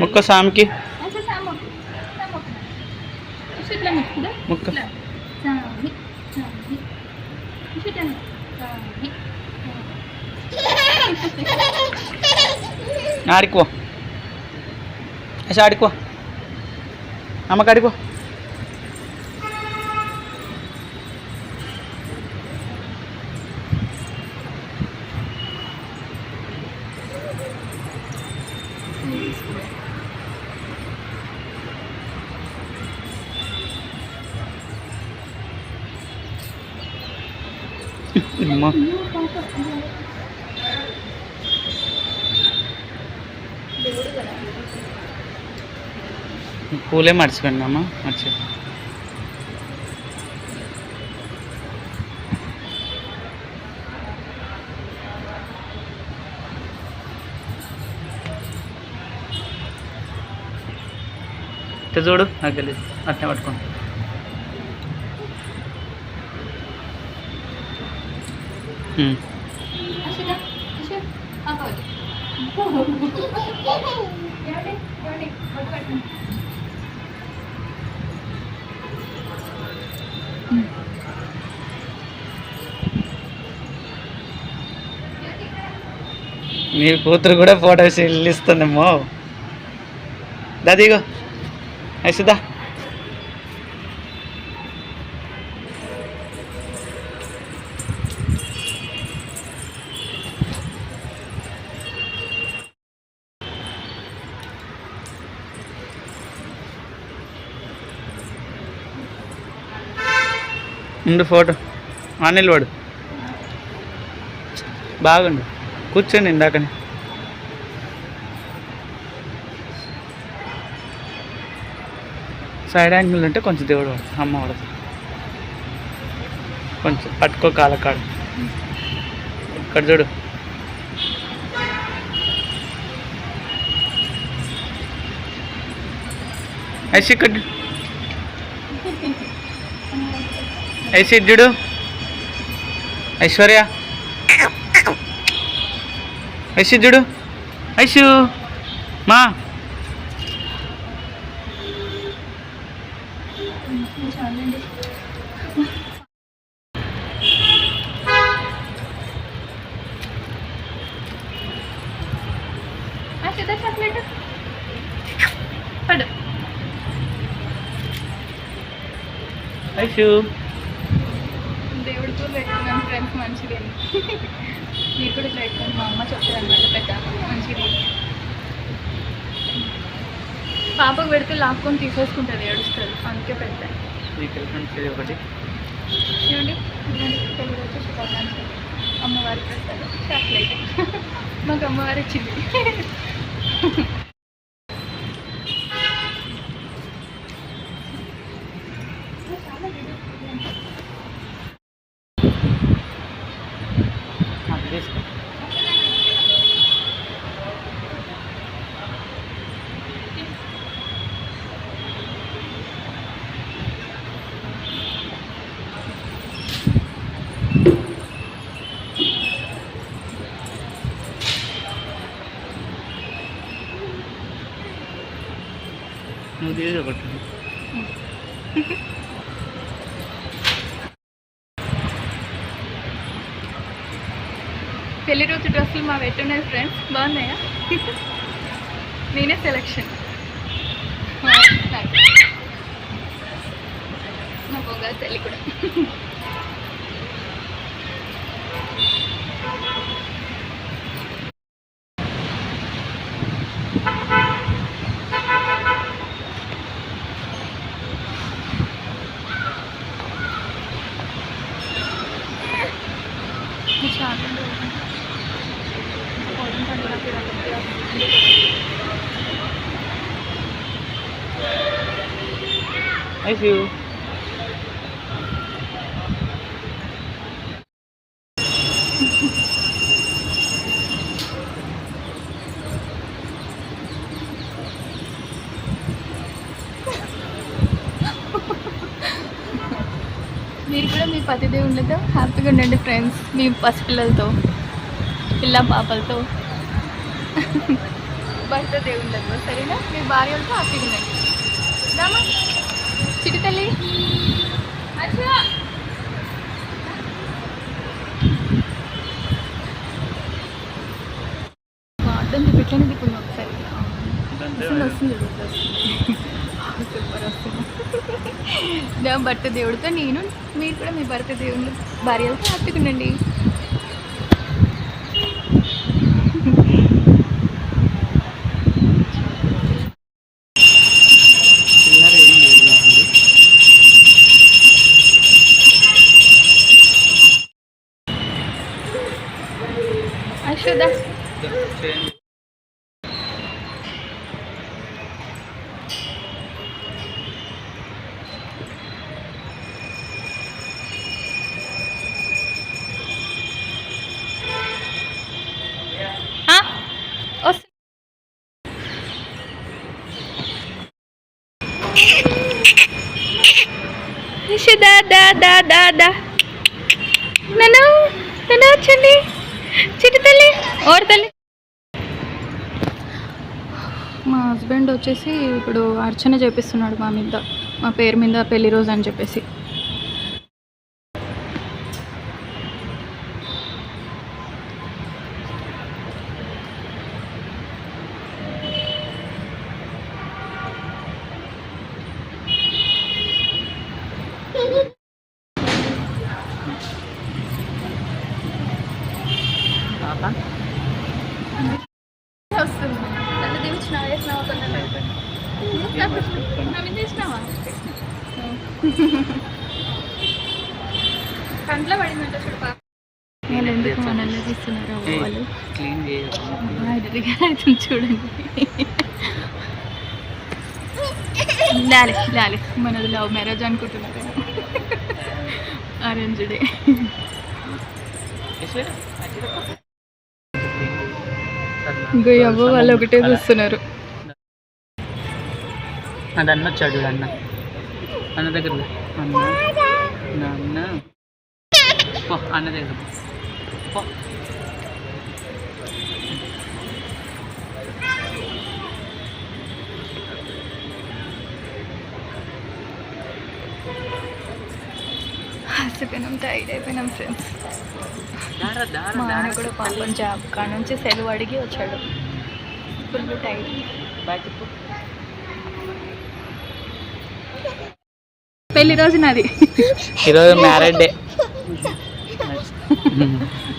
ముక్క సామికి? ముక్కు. ఆడికో అసలు ఆడికో అమ్మకి ఆడికో పూలే మర్చిపోయింది అమ్మ మర్చిపోయి ఇట్ట చూడు నాకు తెలియదు అట్నే పట్టుకో. ఉమ్. మీ కూతురు కూడా ఫోటోస్ ఇస్తుందేమో. దాదిగో ఐసుదా ఉండు ఫోటో. అనిల్ వాడు. బాగుండు. కూర్చోండి ఇందాకనే సైడ్ యాంగిల్ ఉంటే కొంచెం దేవుడు పడతాడు అమ్మ పడతాడు కొంచెం పట్టుకో కాలకాడ ఇక్కడ చూడు. ఐసి ఇక్కడ ఐసి ఇటు చూడు. ఐశ్వర్య. ఐసి చూడు. ఐసు మా. చాలండి. అసుదా చాక్లెట్ పడు ఐసు దేవుడితో పెట్టుకున్నాను ఫ్రెండ్స్ మంచిది అని మీరు కూడా ఇట్లా పెట్టుకోండి మా అమ్మ చెప్తారు అనమాట పెద్ద మంచిది పాపకు పెడితే లాక్కొని తీసేసుకుంటుంది ఏడుస్తుంది. అందుకే పెడతాను ఇది ఒకటి. చూడండి తెలుగు వచ్చి శుభాకాంక్షలు. పెడతారు చాక్లెట్ మాకు అమ్మవారి ఇచ్చింది. తీసి ఒకటి పెళ్ళి రోజు డ్రెస్సులు మా పెట్టున్నాయి ఫ్రెండ్స్ బాగున్నాయా? నేనే సెలెక్షన్ మా పొగ తల్లి కూడా చాలా ఐసు మీరు కూడా మీ పతిదేవుళ్ళతో హ్యాపీగా ఉండండి ఫ్రెండ్స్ మీ పసిపిల్లలతో పిల్ల పాపలతో. భర్త దేవుళ్ళతో సరేనా? మీ భార్యలతో హ్యాపీగా ఉండండి. రామా మంచిగా తల్లి అచ్చా అడ్డం పెట్టండి ఇప్పుడు ఒకసారి వస్తుంది వస్తుంది చూడు, వస్తుంది నా భర్త దేవుడితో నేను మీరు కూడా మీ భర్త దేవుళ్ళు భార్యలతో హ్యాపీగా నిషి దా దా దా దా నన్ను నన్ను వచ్చండి చిట్టి తల్లి ఓడి తల్లి. మా హస్బెండ్ వచ్చేసి ఇప్పుడు అర్చన చేపిస్తున్నాడు మా మీద మా పేరు మీద పెళ్ళి రోజు అని చెప్పేసి. కంట్లో పడిందంట చూడు పాప. నేను ఎందుకు మనల్ని తీస్తున్నారు వాళ్ళు. క్లీన్ చేయాలి మాదిరిగా అవుతుంది చూడండి. లాలి లాలి మనది లవ్ మ్యారేజ్ అనుకుంటున్నారు అరేంజ్డే. ఇంకా అవ్వ వాళ్ళు ఒకటే చూస్తున్నారు. అది అన్న వచ్చాడు చూడు అన్న. అన్న దగ్గర. అన్న. నాన్న. పో అన్న దగ్గర పో. అలసిపోయినాం టైడ్ అయిపోయినాం ఫ్రెండ్స్ మా ఆయన కూడా పాపం జాబ్ కాడ నుంచి సెలవు అడిగి వచ్చాడు. ఫుల్ టైడ్ బాయ్ చెప్పు పెళ్ళి రోజు నాది. ఈరోజు మ్యారేజ్ డే.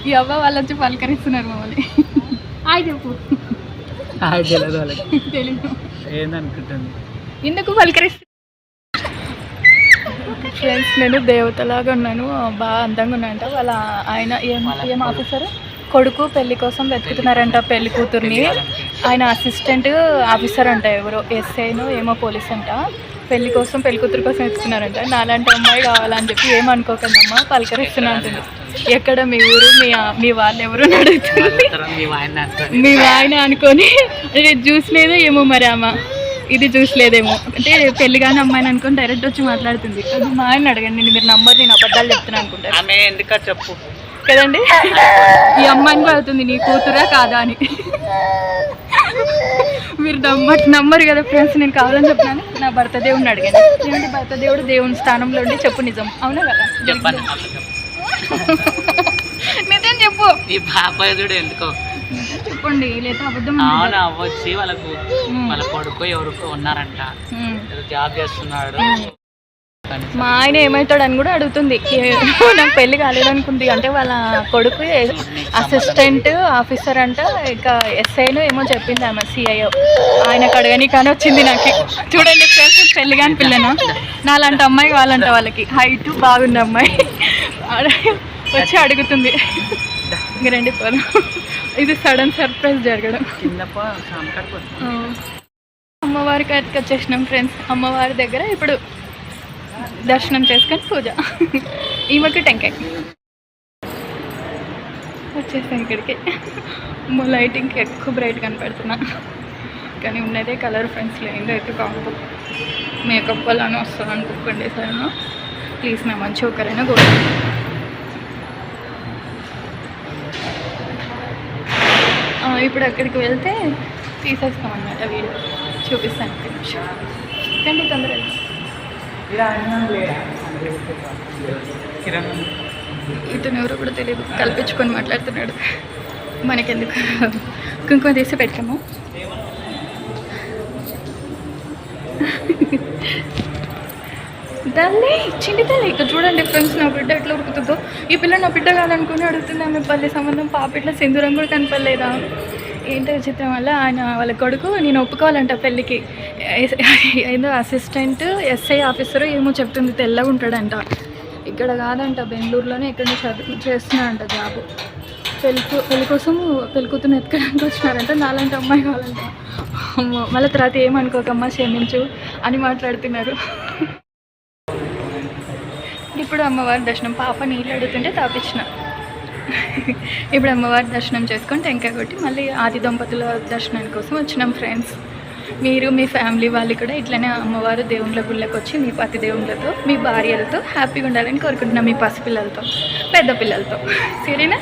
ఈ అవ్వ వాళ్ళు వచ్చి పలకరిస్తున్నారు మమ్మల్ని. హాయ్ చెప్పు. తెలియదు వాళ్ళకి. ఏందనుకుంటుంది ఎందుకు పలకరిస్తు? ఫ్రెండ్స్ నేను దేవతలాగా ఉన్నాను. బాగా అందంగా ఉన్నాయంట వాళ్ళ ఆయన ఏం ఏం ఆఫీసర్? కొడుకు పెళ్ళి కోసం వెతుకుతున్నారంట పెళ్ళి కూతుర్ని. ఆయన అసిస్టెంట్ ఆఫీసర్ అంట ఎవరో. ఎస్ఐనో ఏమో పోలీస్ అంట. పెళ్ళి కోసం పెళ్ళి కూతురు కోసం వెతుకుతున్నారంట నాలాంటి అమ్మాయి కావాలని చెప్పి ఏమనుకోకండమ్మా? పలకరిస్తున్నా అంటుంది. ఎక్కడ మీ ఊరు? మీ మీ వాళ్ళు ఎవరు అడుగుతుంది. మీ ఆయన అనుకోని. మీ ఆయన అనుకొని "ఇది జ్యూస్ లేదో ఏమో మరి అమ్మ ఇది జ్యూస్ లేదేమో. అంటే పెళ్ళి కానీ అమ్మాయిని అనుకొని డైరెక్ట్ వచ్చి మాట్లాడుతుంది. అది మా ఆయన అడగండి నేను మీరు నంబర్ నేను అబద్ధాలు చెప్తున్నా అనుకుంటారు. ఆమె ఎందుకో చెప్పు. కదండి? ఈ అమ్మాయిని కూడా అవుతుంది నీ కూతురా కాదా? అని. మీరు నమ్మ నమ్మరు కదా ఫ్రెండ్స్ నేను కావాలని చెప్పినాను. నా భర్త దేవుడిని అడిగాను. ఏమంటే భర్త దేవుడు దేవుని స్థానంలో ఉండి చెప్పు నిజం. అవునా కదా? చెప్పాను. నిజం చెప్పు. ఈ బాబాయ్ చూడు ఎందుకో. చెప్పండి లేదా అబద్ధం అవును అవ్వచ్చి వాళ్ళకు. వాళ్ళ కొడుకు ఎవరికో ఉన్నారంట. జాబ్ చేస్తున్నాడు. మా ఆయన ఏమవుతాడు అని కూడా అడుగుతుంది. నాకు పెళ్ళి కాలేదనుకుంది. అంటే వాళ్ళ కొడుకు అసిస్టెంట్ ఆఫీసర్ అంట. ఇంకా ఎస్ఐను ఏమో చెప్పింది ఆమె సిఐఓ ఆయనకు అడగని కానీ వచ్చింది నాకు. చూడండి ఫ్రెండ్స్ పెళ్ళి కాని పిల్లను? నాలాంటి అమ్మాయి వాళ్ళంట వాళ్ళకి. హైట్ బాగుంది అమ్మాయి. వచ్చి అడుగుతుంది. రండి పోదాం. ఇది సడన్ సర్ప్రైజ్ జరగడం. అమ్మవారికి అయితే వచ్చేసినాం ఫ్రెండ్స్ అమ్మవారి దగ్గర ఇప్పుడు దర్శనం చేసుకొని పూజ. ఈమెకి టెంకాయ. వచ్చేసాం ఇక్కడికి. మా లైటింగ్కి ఎక్కువ బ్రైట్ కనపడుతున్నా. కానీ ఉన్నదే కలర్ ఫ్రెండ్స్ లేదో అయితే కాదు. మేకప్ వల్లనే వస్తుంది అనుకోకండి సరేనా? ప్లీజ్ నా మంచి ఒకరైనా కూడా. ఇప్పుడు అక్కడికి వెళ్తే తీసేస్తాం అనమాట వీడియో. చూపిస్తాను. ఒక తొందరగా. ఇతను ఎవరో కూడా తెలియదు. కల్పించుకొని మాట్లాడుతున్నాడు. మనకెందుకు? కుంకుమ తీసి పెట్టాము. తల్లి చిన్ని తల్లి ఇక్కడ చూడండి ఫ్రెండ్స్ నా బిడ్డ ఎట్లా ఉరుకుతుందో. ఈ పిల్ల నా బిడ్డ కాదనుకుని అడుగుతుంది? ఆమె పల్లె సంబంధం పాపిట్ల సింధూరం కూడా కనపడలేదా? ఏంటో చిత్రం వల్ల ఆయన వాళ్ళ కొడుకు నేను ఒప్పుకోవాలంట పెళ్ళికి. ఏదో అసిస్టెంట్ ఎస్ఐ ఆఫీసర్ ఏమో చెప్తుంది తెల్లగా ఉంటాడంట. ఇక్కడ కాదంట బెంగళూరులోనే ఇక్కడ చదువు చేస్తున్నాడంట జాబు పెళ్ళి పెళ్ళి కోసం పెళ్ళి కూతురు ఎత్తుకోవడానికి వచ్చినారంట. నాలాంటి అమ్మాయి కావాలంట. అమ్మో మళ్ళీ తర్వాత ఏమనుకోకమ్మా క్షమించు అని మాట్లాడుతున్నారు. ఇప్పుడు అమ్మవారి దర్శనం పాప నీళ్ళు అడుగుతుంటే తాపించిన. ఇప్పుడు అమ్మవారి దర్శనం చేసుకొని టెంకాయ కొట్టి మళ్ళీ ఆది దంపతుల దర్శనం కోసం వచ్చినాం ఫ్రెండ్స్ మీరు మీ ఫ్యామిలీ వాళ్ళు కూడా ఇట్లనే అమ్మవారు దేవుళ్ళ గుళ్ళకి వచ్చి మీ పతి దేవుళ్ళతో మీ భార్యలతో హ్యాపీగా ఉండాలని కోరుకుంటున్నాం మీ పసిపిల్లలతో పెద్ద పిల్లలతో. సరేనా?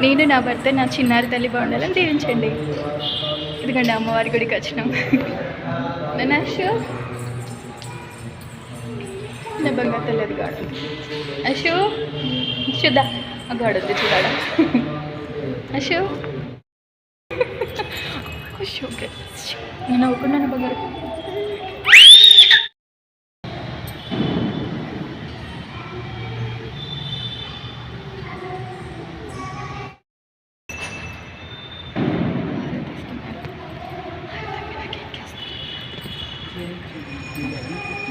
నేను నా భర్త నా చిన్నారి తల్లి బాగుండాలని దీవించండి ఎందుకంటే అమ్మవారి గుడికి వచ్చినాం. నేను అశు? నా బంగారు తెలియదు కాదు. అశు? చూద్దా. ఆ గాడొద్దు చూడాలా అశు అశు ఓకే నేను నవ్వుకున్నాను బంగారు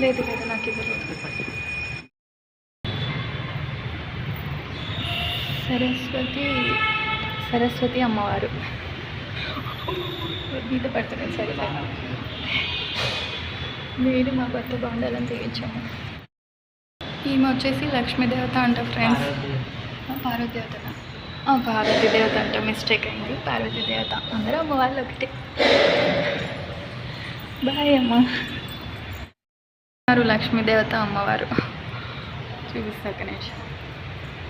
లేదు లేదు నాకు ఇవ్వలేదు సరస్వతి సరస్వతి అమ్మవారు. మీద పడుతున్నాను సరే నేను మా భర్త బాగుండాలని తెగించాము. ఈమె వచ్చేసి లక్ష్మీదేవత అంట ఫ్రెండ్స్ పార్వతి దేవత పార్వతి దేవత అంట మిస్టేక్ అయింది. పార్వతి దేవత అందరూ అమ్మవాళ్ళు ఒకటే. బాయ్ అమ్మ. లక్ష్మీదేవత అమ్మవారు. చూపిస్తా గణేష్.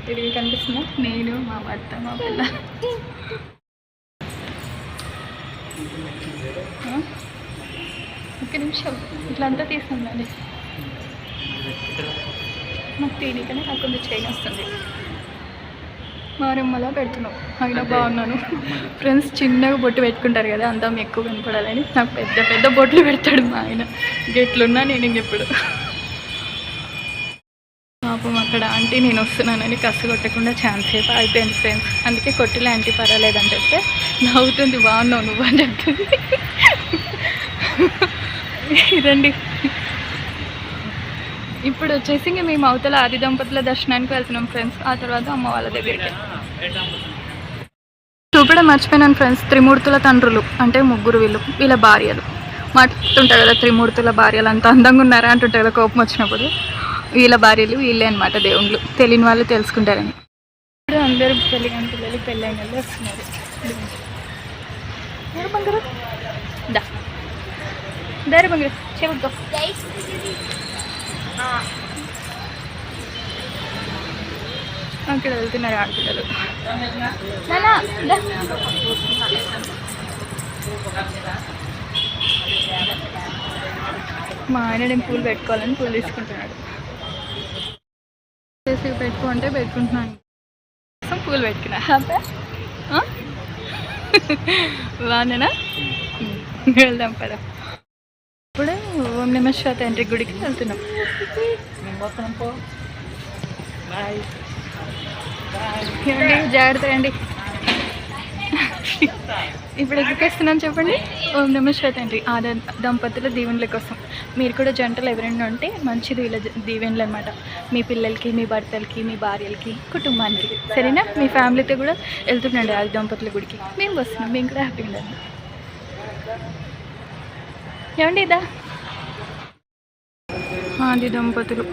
తిరిగి కనిపిస్తుందా? నేను మా భర్త మా పిల్ల. ఆ? ఒక్క నిమిషం. ఇట్లా అంతా తీసుకుందండి నాకు తీనికనే నాకు కొంచెం చైన్ వస్తుంది. మారమ్మలా పెడుతున్నావు అయినా బాగున్నాను. ఫ్రెండ్స్ చిన్నగా బొట్టు పెట్టుకుంటారు కదా అందం ఎక్కువ కనపడాలని. నాకు పెద్ద పెద్ద బొట్లు పెడతాడు మా ఆయన. గెట్లున్నా నేను ఇంకెప్పుడు పాపం అక్కడ ఆంటీ నేను వస్తున్నానని కసు కొట్టకుండా ఛాన్స్ సేపు అయిపోయింది ఫ్రెండ్స్ అందుకే కొట్టిలే ఆంటీ పర్వాలేదని చెప్తే నవ్వుతుంది బాగున్నావు నువ్వు అని చెప్తుంది. ఇదండి. ఇప్పుడు వచ్చేసి ఇంక మేము అవతల ఆది దంపతుల దర్శనానికి వెళ్తున్నాం ఫ్రెండ్స్ ఆ తర్వాత అమ్మ వాళ్ళ దగ్గరికి. చూపడం మర్చిపోయినాను ఫ్రెండ్స్ త్రిమూర్తుల తండ్రులు అంటే ముగ్గురు వీళ్ళు వీళ్ళ భార్యలు. మాట్లాడుతుంటారు కదా త్రిమూర్తుల భార్యలు అంత అందంగా ఉన్నారా అంటుంటారు కదా కోపం వచ్చినప్పుడు. వీళ్ళ భార్యలు వీళ్ళే అనమాట దేవుళ్ళు. తెలియని వాళ్ళు తెలుసుకుంటారని. ఇప్పుడు అందరూ పెళ్ళి పిల్లలు పెళ్ళైన వాళ్ళు వస్తున్నారు. బంగారు. దా. దారి బంగారు. చెబుతా అక్కడ వెళ్తున్నారు ఆడపిల్లలు మా ఆయన నేను పూలు పెట్టుకోవాలని పూలు తీసుకుంటున్నాడు. చేసి పెట్టుకుంటే పెట్టుకుంటున్నాను కోసం పూలు పెట్టుకున్నా. బాగున్నానా వెళ్దాం పద. ఇప్పుడు ఓం నమ తండ్రి గుడికి వెళ్తున్నాం. జాగ్రత్త అండి ఇప్పుడు ఎక్కడికేస్తున్నాను చెప్పండి? ఓం నమ తండ్రి. ఆ దంపతుల దీవెనల కోసం. మీరు కూడా జంటలు ఎవరైనా ఉంటే మంచిది వీళ్ళ దీవెనలు అనమాట మీ పిల్లలకి మీ భర్తలకి మీ భార్యలకి కుటుంబానికి. సరేనా? మీ ఫ్యామిలీతో కూడా వెళ్తుండండి ఆది దంపతుల గుడికి. మేము వస్తున్నాం. మేము కూడా హ్యాపీగా ఉండండి. ఏమండి ఇదా? ఆది దంపతులు.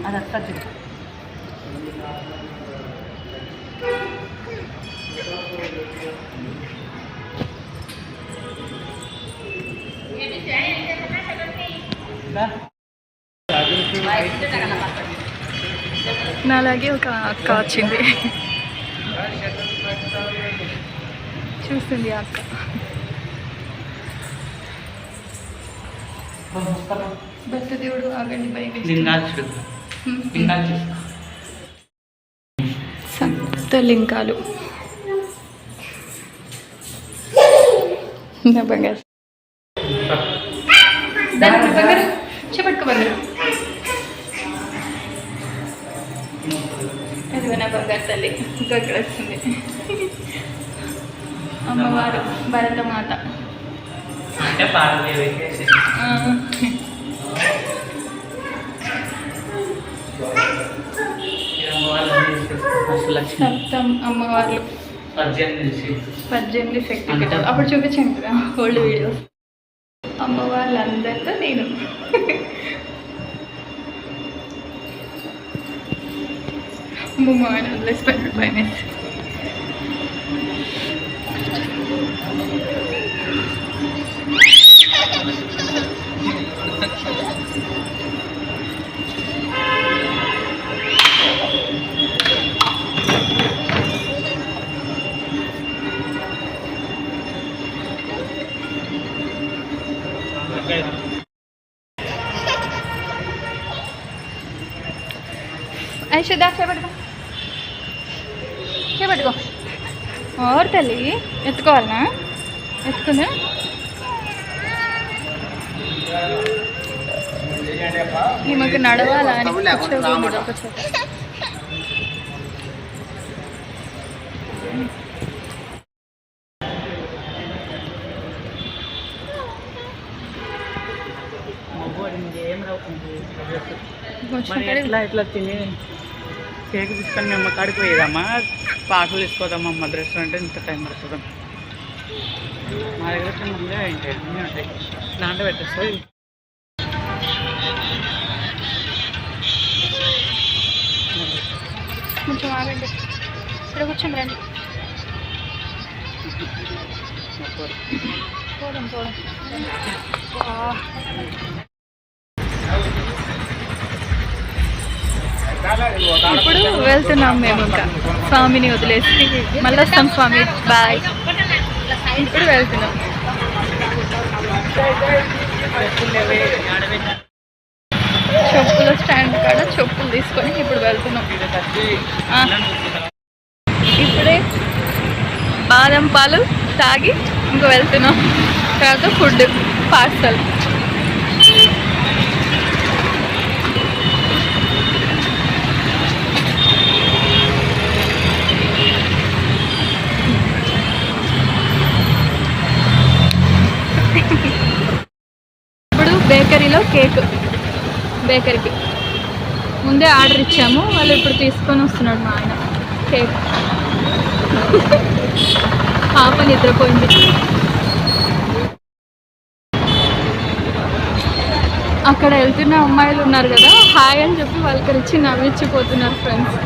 నాలాగే ఒక అక్క వచ్చింది. చూస్తుంది అక్క. భక్త దేవుడు ఆగండి సప్త దాని బంగారు. చేపట్టుకో బంగారు అది నా బంగారు తల్లి ఇంకా ఇక్కడ వస్తుంది అమ్మవారు భరతమాత. సప్తం అమ్మవార్లు. పద్దెనిమిది శక్తి అప్పుడు చూపించాను కదా old videos move on and let's put her by myself. తల్లి ఎత్తుకోవాలనా? ఎత్తుకుందా? ఈమెకు నడవాలా అని కూర్చోకూడదు ఒక చోట కొంచెం ఎట్లా ఎట్లా తిని? కేక్ తీసుకొని మేము కాడికి పోయేదమ్మా? పాటలు తీసుకోదామా మా రెస్టారెంట్ ఇంత టైం పడుతుందా. మా దగ్గర ముందే ఉంటాయి అన్నీ ఉంటాయి. దాంట్లో పెట్టేస్తుంది కొంచెం ఆగండి. ఇక్కడ కూర్చొని రండి. చూడం చూడం ఇప్పుడు వెళ్తున్నాం మేము ఇంకా. స్వామిని వదిలేసి. మళ్ళీ వస్తాం స్వామి బాయ్. ఇప్పుడు వెళ్తున్నాం. చెప్పుల స్టాండ్ కాడ చెప్పులు తీసుకొని ఇప్పుడు వెళ్తున్నాం. ఇప్పుడే బాదం పాలు తాగి ఇంక వెళ్తున్నాం. తర్వాత ఫుడ్ పార్సల్ ఇప్పుడు బేకరీలో కేక్. బేకరీకి. ముందే ఆర్డర్ ఇచ్చాము వాళ్ళు ఇప్పుడు తీసుకొని వస్తున్నాడు మా ఆయన. కేక్. పాప నిద్రపోయింది. అక్కడ వెళ్తున్న అమ్మాయిలు ఉన్నారు కదా హాయ్ అని చెప్పి వాళ్ళకి నవ్విచ్చిపోతున్నారు ఫ్రెండ్స్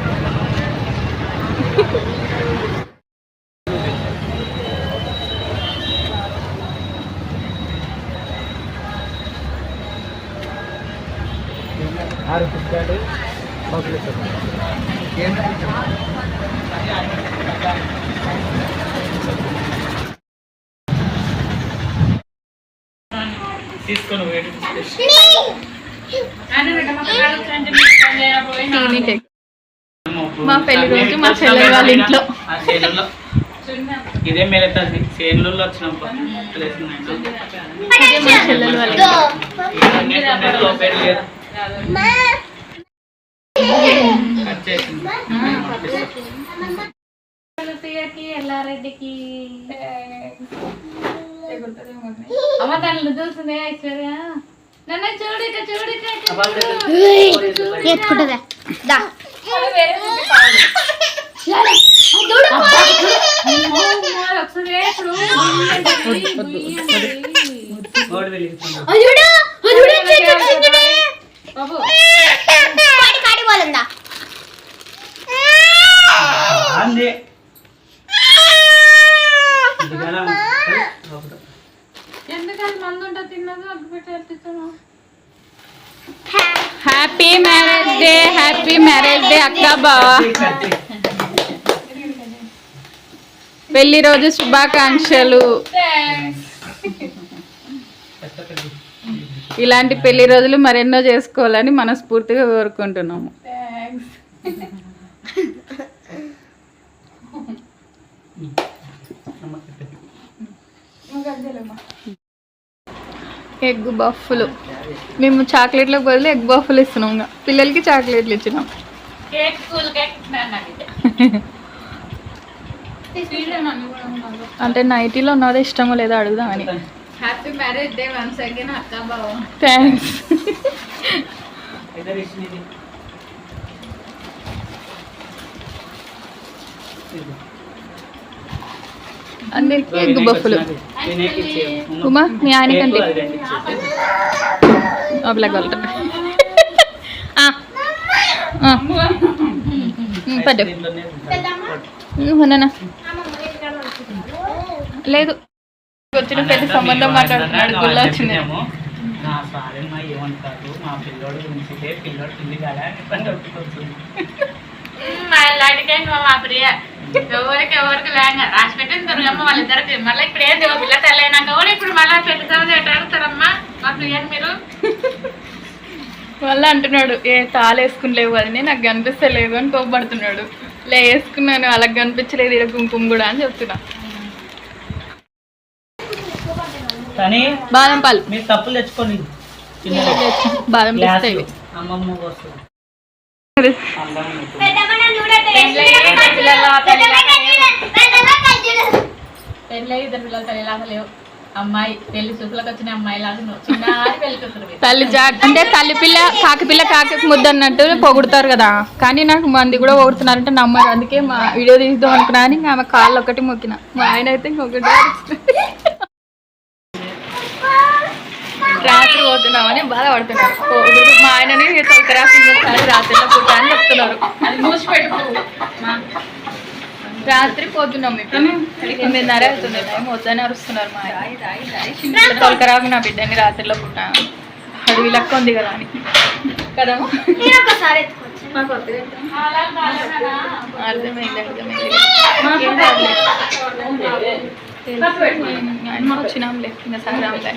టీవీ కేక్ మా పెళ్ళి రోజు మా చెల్లె వాళ్ళ ఇంట్లో. ఇదే మేలెత్తాది చేనులలో వచ్చినాం ప్లేస్ మా చెల్లెలు వాళ్ళ ఇంట్లో. లోపేరు లేదు కట్ చేసింది ఎల్లారెడ్డికి అమ్మ దానిలో చూస్తుంది ఐశ్వర్య నన్ను చూడు ఇక చూడు ఇక ఎత్తుకుంటుందా దా ఒకసారి ఎందుకని తిన్నది ఎత్తుతాను happy marriage day happy marriage day అక్క బావా. పెళ్ళి రోజు శుభాకాంక్షలు. ఇలాంటి పెళ్ళి రోజులు మరెన్నో చేసుకోవాలని మనస్ఫూర్తిగా కోరుకుంటున్నాము. ఎగ్ బఫ్ఫులు. మేము చాక్లెట్లకు బదులు ఎగ్ బఫ్ఫులు ఇస్తున్నాం ఇంకా. పిల్లలకి చాక్లెట్లు ఇచ్చినాం. కేక్ కూల్ కేక్ అంటే నైటీలో ఉన్నది ఇష్టమో లేదో అడుగుదామని. Happy marriage day once again అక్క బావ. థ్యాంక్స్ అందరికి ఎగ్ బఫ్ఫులు. ఉమా మీ ఆయనకండి. అవ్వలేగలరు పడ్డు. లేదు. వచ్చిన పెళ్ళి సంబంధం మాట్లాడుతున్నాడు గుళ్ళ వచ్చింది. చెప్పినాము, నా ఏమంటారు? మా పిల్లోడు గురించి పిల్లోడు పిల్లి కాదా ఎవరికి ఎవరికి లేక రాసి పెట్టింది దుర్గమ్మ వాళ్ళిద్దరికి. మళ్ళీ ఇప్పుడు ఏం దేవ పిల్ల తెల్లైనాక కూడా ఇప్పుడు మళ్ళీ పెళ్ళి సంవత్సరం ఎట్లా అడుగుతారమ్మా? మా ప్రియని మీరు? మళ్ళీ అంటున్నాడు ఏ తాళ వేసుకునిలేవు అది నాకు కనిపిస్తలేదు అని కోపడుతున్నాడు. లే వేసుకున్నాను. అలాగ కనిపించలేదు ఇలా కుంకుమ కూడా అని చెప్తున్నా. కానీ బాదం పాలు. మీరు కప్పులు తెచ్చుకోండి చిన్నవి. బాదం పిస్తాయి. అమ్మమ్మ కోసం అమ్మాయి పెళ్ళి చూపులకు వచ్చిన అమ్మాయి లాగా తల్లి జా అంటే తల్లి పిల్ల కాకి పిల్ల కాకి ముద్దు అన్నట్టు పొగుడుతారు కదా. కానీ నాకు మంది కూడా పొగుడుతున్నారంటే నమ్మరు. అందుకే మా వీడియో తీద్దాం అనుకున్నా అని ఇంకా ఆమె కాళ్ళు ఒకటి మొక్కిన. మా ఆయన అయితే ఇంకొకటి. రాత్రి పోతున్నామని బాధపడుతున్నారు. మా ఆయనని తొలకరాసి ఇంకోసారి రాత్రిలో పూట అని చెప్తున్నారు. అది మూసి పెట్టుకో రాత్రి పోతున్నాం ఇప్పుడు ఎనిమిదిన్నర అవుతుంది టైం వద్దని అరుస్తున్నారు మా ఆయన. తొలకరాకు నా బిడ్డని రాత్రిలో పూట అడవి లెక్క ఉంది కదా అని. కదా అర్థమైంది అర్థమైంది. వచ్చినాంలే ఇంకా సరే